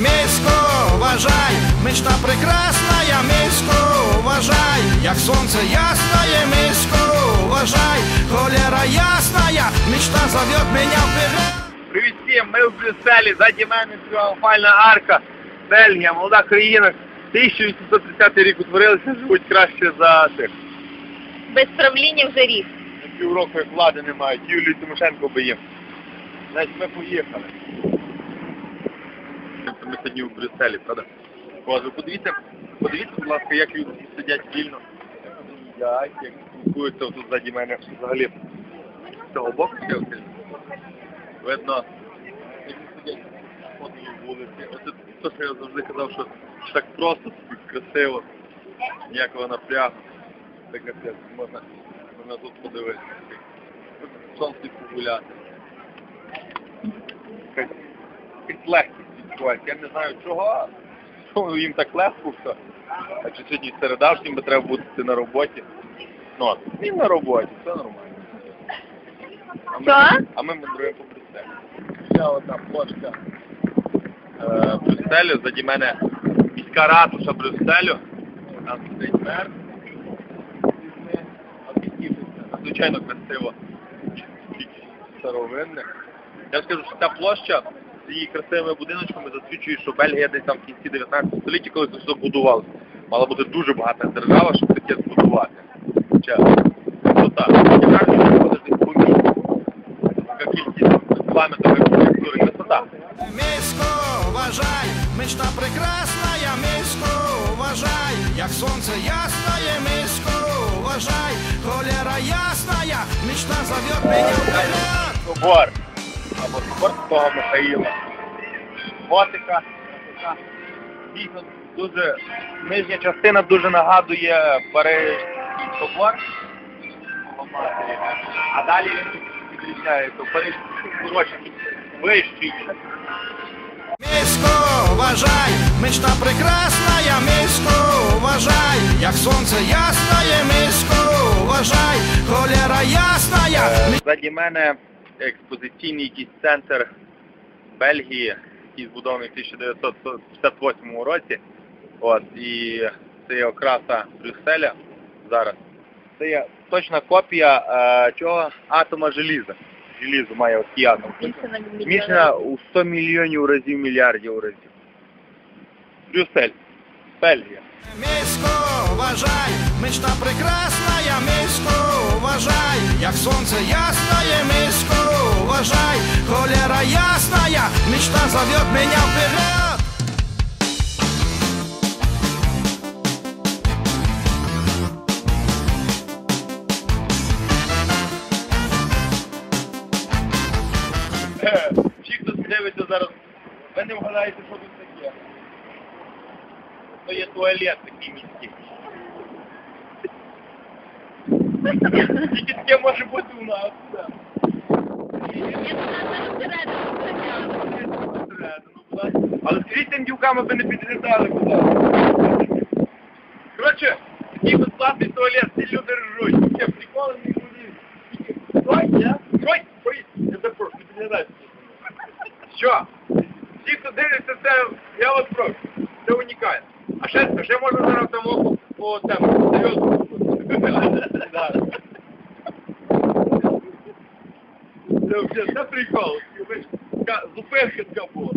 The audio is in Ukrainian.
Місько, вважай, мечта прекрасна, я місько, вважай, як сонце ясное, місько, вважай, холера ясная, мечта зовет меня вперед. Привіт всім, ми в Брюсселі, ззаді мене тріумфальна арка, Бельгія, молода країна. 1830 рік утворилися, живуть краще за тих. Без правління вже рік. Півроку як влади немає, Юлію Тимошенко би їм. Значить, ми поїхали. Ми сьогодні в Брюсселі, правда? Ви подивіться, подивіться, будь ласка, як люди сидять вільно. Як, як спілкуються тут ззаді мене взагалі. Цього боку. Видно, як сидять на вулиці. Оце те, що я завжди казав, що так просто, собі красиво, ніякого напрягу. Це капець, можна, можна тут подивитися. Тут сонце погуляти. Якась легкість відчувається. Я не знаю чого, чому їм так легко все. А чи сьогодні середа, всім би треба бути на роботі. Ну, він на роботі, все нормально. А ми, Що? а ми мандруємо по Брюсселю. Ще одна площа е, Брюсселю, заді мене міська ратуша Брюсселю. Там стоїть мер. Звичайно красиво. Старовинних. Я скажу, що ця площа з її красивими будиночками засвідчує, що Бельгія десь там в кінці 19 століття, коли це все будувалося. Мала бути дуже багата держава, щоб таке збудувати. Чесно. Ну так, ходиш десь по. Така кількість пам'яток архітектури, красота. Місько, вважай, мечта прекрасна, я місько, вважай, як сонце ясное, місько, вважай, холера ясная, мечта зовет меня вперед. собор. Або собор Михаїла. Готика. Дійсно, дуже нижня частина дуже нагадує Паризький собор. А далі він відрізняється. Паризький коротший, вищий. Місько, вважай, мечта прекрасна, я місько, вважай, як сонце ясное, місько, вважай, холера ясная, Ззаді мене експозиційний якийсь центр Бельгії, який збудований в 1958 році. От, і це є окраса Брюсселя зараз. Це є точна копія е, чого? Атома желіза. Желізо має такий атом. Більше на Зміщена у 100 мільйонів разів, мільярдів разів. Брюссель. Бельгія. Місько, вважай, мечта прекрасна, я місько, вважай, як сонце ясное, місько, мечта зовет меня вперед. Всі, хто дивиться зараз, ви не вгадаєте, що тут таке. Це є туалет такий міський. Тільки таке може бути у нас. да. Ласка. Тим дівкам, аби не підглядали, будь ласка. Коротше, такий безплатний туалет, всі люди ржуть. Таке приколи не будуть. Стой, я? Стой, стой, я запрошу, не підглядайте. Що? Всі, хто дивиться це, я вас прошу. Це унікально. А ще, ще можна зараз там по, по тему. Серйозно. Да. Це прикол. Зупинка така була.